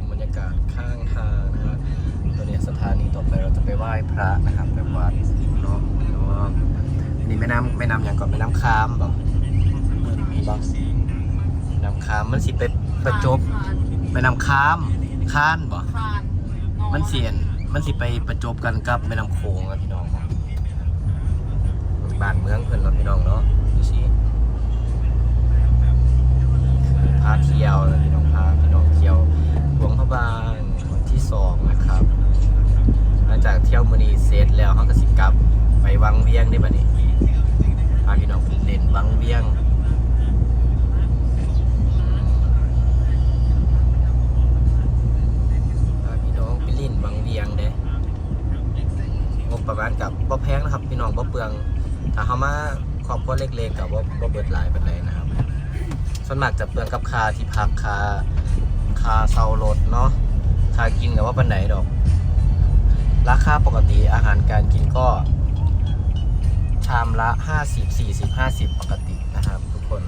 มบรรยากาศข้างทางนะฮะตัวเนี้ยสถานีต่อไปเราจะไปไหว้พระนะครับไปวัดเนาะเนาะอันนี่แม่น้ำแม่น้ำอย่างก่อนแม่น้ำคามบอกมีบอกแม่น้ำคามมันสิไปประจบแม่น้ำคามค้านบ่คานมันเสียนมันสิไปประจบกันกับแม่น้ำโขงอะพี่น้องบ้านเมืองเพิ่นเนาะพี่น้องเนาะดูสิพาเที่ยวนะพี่น้องพาพี่น้องเที่ยว หลวงพระบางวันที่สองนะครับ หลังจากเที่ยวมือนีเสร็จแล้วเขาก็สิกลับไปวังเวียงได้บัดนี้พาพี่น้องไปเล่นวังเวียงพาพี่น้องไปเล่นวังเวียงเด้งบประมาณกับบ่แพงนะครับ พี่น้องบ่เปลืองถ้าเขามาครอบครัวเล็กๆกับว่าบ่เบิดหลายปานใดนะครับ ส่วนมากจะเปลืองกับค่าที่พักค่า คาเช่ารถเนาะคากินกับว่าปานใดดอก ราคาปกติอาหารการกินก็ ชามละ 50 40 50 ปกตินะครับทุกคน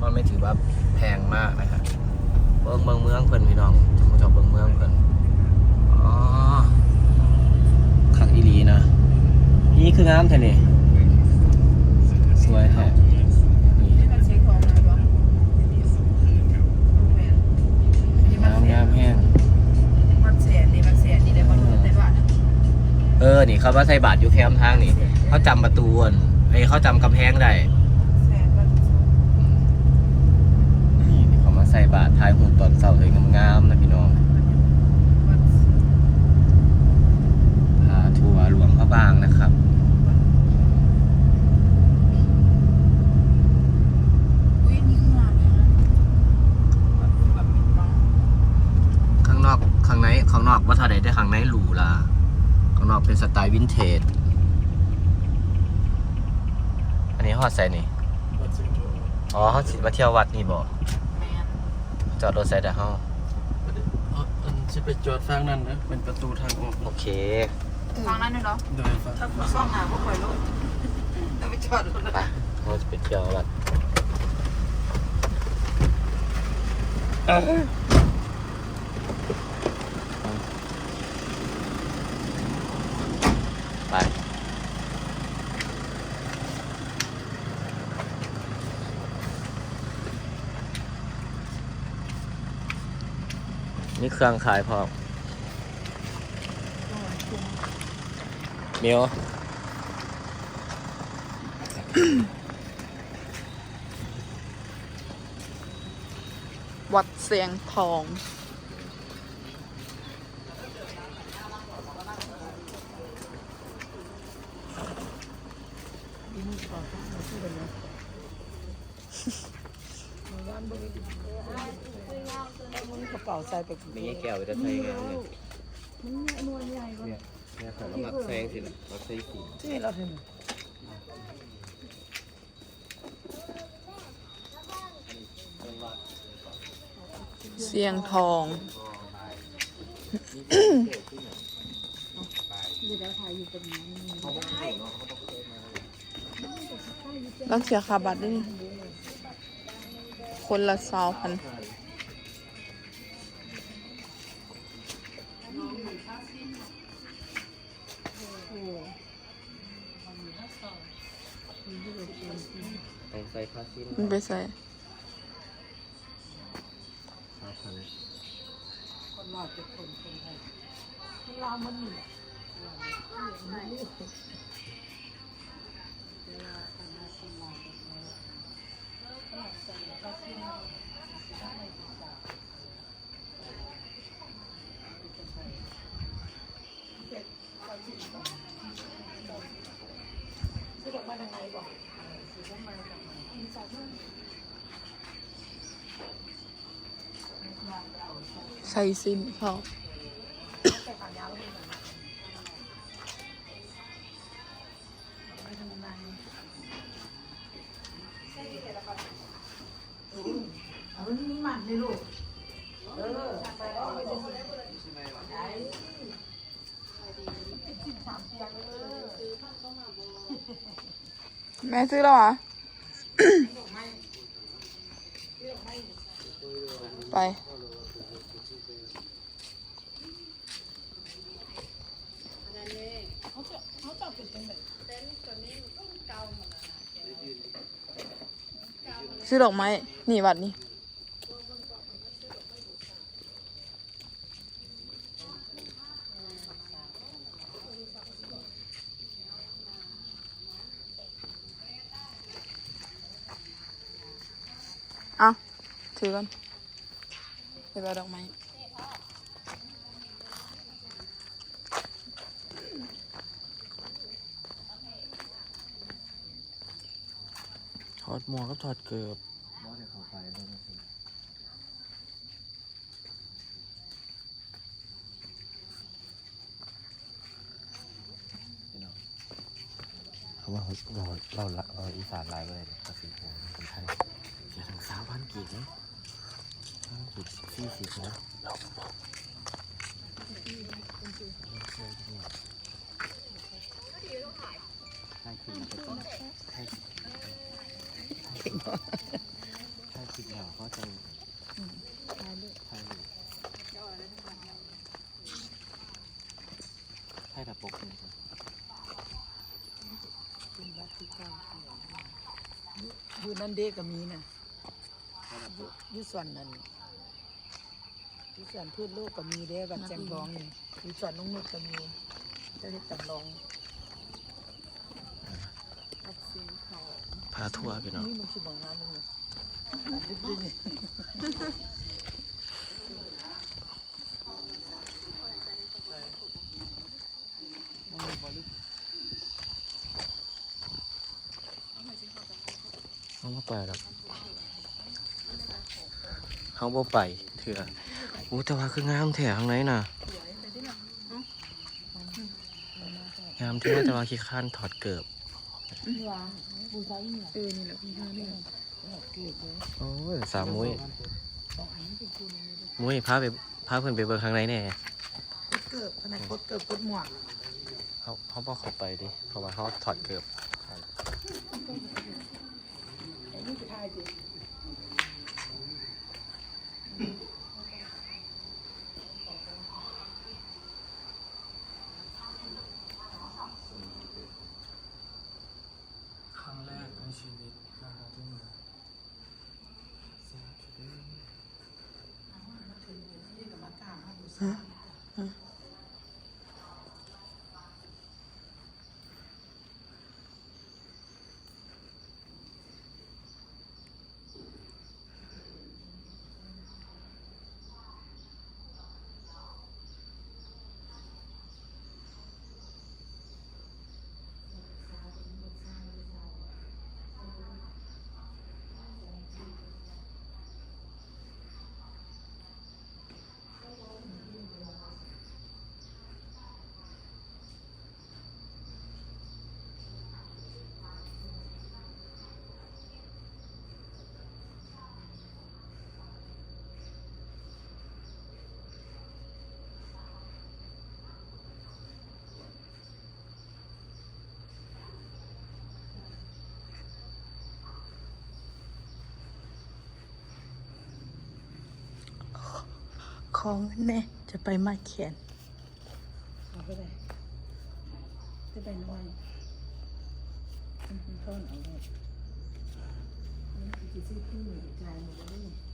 ก็ไม่ถือว่าแพงมากนะครับเบิ่งเบิ่งเมืองเพิ่นพี่น้องจะมาจอบเบิ่งเมืองเพิ่นอ๋อคักอีหลีนะ นี่คืองามแท้นี่สวยแท้นี่ ที่มันเช็คของอะไรบ้าง งามงามแห้ง มันเสียนี่มันเสียนี่ได้บอลได้บ้าน เอนี่เขาว่าใส่บาทอยู่แคมทางนี่เขาจำประตูอั่นไอ้ยเขาจำกำแพงได้แสนมันนี่เขามาใส่บาททายหุ่นตอนเสาเลยงามๆนะพี่น้องพาทัวร์หลวงพระบางนะครับ อุ้ยนี่คืองานเลยนะแบบมิดบ้างข้างนอกข้างในข้างนอกว่าเท่าใดได้ข้างในหรูล่ะ ข้างนอกเป็นสไตล์วินเทจ อันนี้ฮอดใส่นี่ อ๋อเขาสิมาเที่ยววัดนี่บ่แมนจอดรถใส่แต่เฮาอันจะไปจอดฟังนั่นนะเป็นประตูทางออกโอเค ฟังนั้นด้วยเนาะโดยฟังถ้าคุณซ่องหาพวกคอยลูกถ้าไปจอดรถไปเราจะไปเที่ยววัดไป นี่เครื่องขายพร้อมเมียววัดเสียงทอง กระเป๋าใส่ไปมีแก้วจะใช้ไงเนี่ยเนี่ยเนี่ยของมักแซงสินะมักใส่สีที่เราเห็นเสียงทองต้องเสียค่าบัตรด้วยนี่ คนละสาวพันต้องใส่ผ้าสิ้นมันไปใส่ผ้าพันคนลาวจะคนคนไทยคนลาวมันนี่แหละ ใส่ซิมเขาเอา แม่ซื้อแล้วเหรไป ซื้อดอกไม้ นี่วัดนี้ ถือกันไปเอาดอกไม้ถอดหมวกกับถอดเกือบบ่ได้เข้าไปเบิ่งสิเขาว่าเราเราเราเราอีสานไลน์ก็เลยภาษีหัวคนไทยเสียถึงสามพันกีบนะ กีบสี่สิบนะใช่คือใช่ใช่ใช่คิดแล้วก็จะใช่ใช่แต่ปกเลยอยู่นั่นเด็กก็มีนะอยู่อยู่ส่วนนั้น อยู่สวนพืชโลกก็มีเด้แบัดแจงรองนี่อยู่ส่วนนุ่งนุชก็มีเจะเฮ็ดจำลองพาทัวร์พี่น้องนี่มันคือบางงานนึงนี่เขาบ่ไปหรอกเขาบ่ไปเถื่อ อู้แต่ว่าคืองามแถข้างในน่ะงามแท้แต่ว่าขี้ข้านถอดเกือบเออนี่แหละพี่ห้าเนี่ยโอ้ยสามมุ้ยมุ้ยพาไปพาเพื่อนไปเบิ่งข้างในแน่เกิบขนาดกดเกิบกดหมวกเขาเขาบอกเขาไปดิเพราะว่าเขาถอดเกือบไอ้นี่ทายสิ 嗯嗯。 ของแน่จะไปมาเขนเอาไปเลยจะไปน้อยต้นเอาเลยนี่คือซื้อที่จ่ายหมดเลย